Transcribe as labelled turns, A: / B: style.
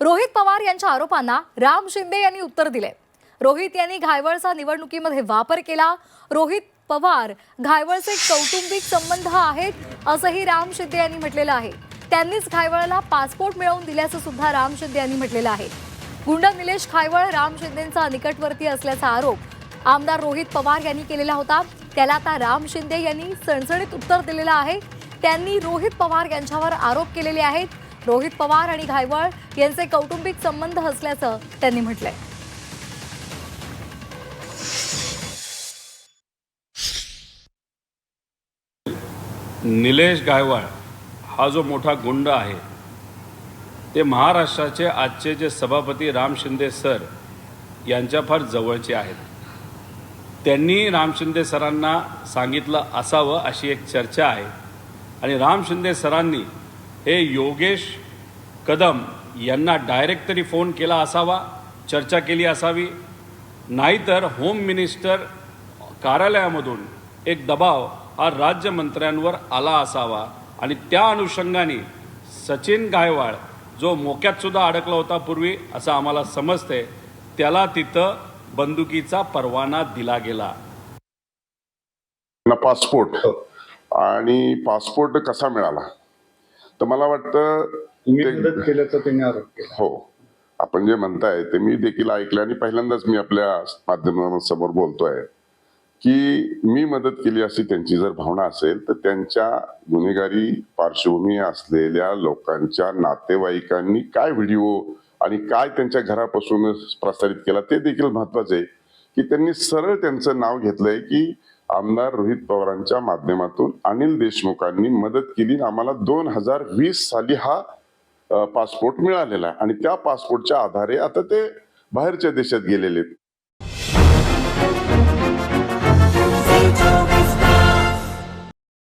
A: रोहित पवार यांच्या आरोपांना राम शिंदे यांनी उत्तर दिले. रोहित यांनी घायवळचा निवडणुकीमध्ये वापर केला. रोहित पवार घायवळचे कौटुंबिक संबंध आहेत असंही राम शिंदे यांनी म्हटलेलं आहे. त्यांनीच घायवळला पासपोर्ट मिळवून दिल्याचं सुद्धा राम शिंदे यांनी म्हटलेलं आहे. गुंड निलेश खायवळ राम शिंदेंचा निकटवर्ती असल्याचा आरोप आमदार रोहित पवार यांनी केलेला होता. त्याला आता राम शिंदे यांनी सणसणीत उत्तर दिलेलं आहे. त्यांनी रोहित पवार यांच्यावर आरोप केलेले आहेत. रोहित पवार आणि घायवळ यांचे कौटुंबिक संबंध असल्याचं त्यांनी म्हटलंय.
B: निलेश गायवाळ हा जो मोठा गुंड आहे ते महाराष्ट्राचे आजचे जे सभापती राम शिंदे सर यांच्या फार जवळचे आहेत. त्यांनी राम शिंदे सरांना सांगितलं असावं अशी एक चर्चा आहे आणि राम शिंदे सरांनी हे योगेश कदम यांना डायरेक्ट तरी फोन केला असावा चर्चा केली असावी. नाहीतर होम मिनिस्टर कार्यालयामधून एक दबाव हा राज्यमंत्र्यांवर आला असावा आणि त्या अनुषंगाने सचिन गायवाळ जो मोक्यात सुद्धा अडकला होता पूर्वी असं आम्हाला समजते त्याला तिथं बंदुकीचा परवाना दिला गेला.
C: ना पासपोर्ट. आणि पासपोर्ट कसा मिळाला? तर मला वाटतं
D: तुम्ही
C: ते-
D: मदत केल्याचा त्यांनी आरोप केला.
C: हो. आपण जे म्हणताय ते मी देखील ऐकलं आणि पहिल्यांदाच मी आपल्या माध्यमांसमोर बोलतोय की मी मदत केली अशी त्यांची जर भावना असेल तर त्यांच्या गुन्हेगारी पार्श्वभूमी असलेल्या लोकांच्या नातेवाईकांनी काय व्हिडिओ आणि काय त्यांच्या घरापासून प्रसारित केला ते देखील महत्त्वाचे आहे की त्यांनी सरळ त्यांचं नाव घेतलंय की आमदार रोहित पवारांच्या माध्यमातून अनिल देशमुखांनी मदत केली आम्हाला दोन हजार वीस साली हा पासपोर्ट मिळालेला आहे. आणि त्या पासपोर्टच्या आधारे आता ते बाहेरच्या देशात गेलेले आहेत.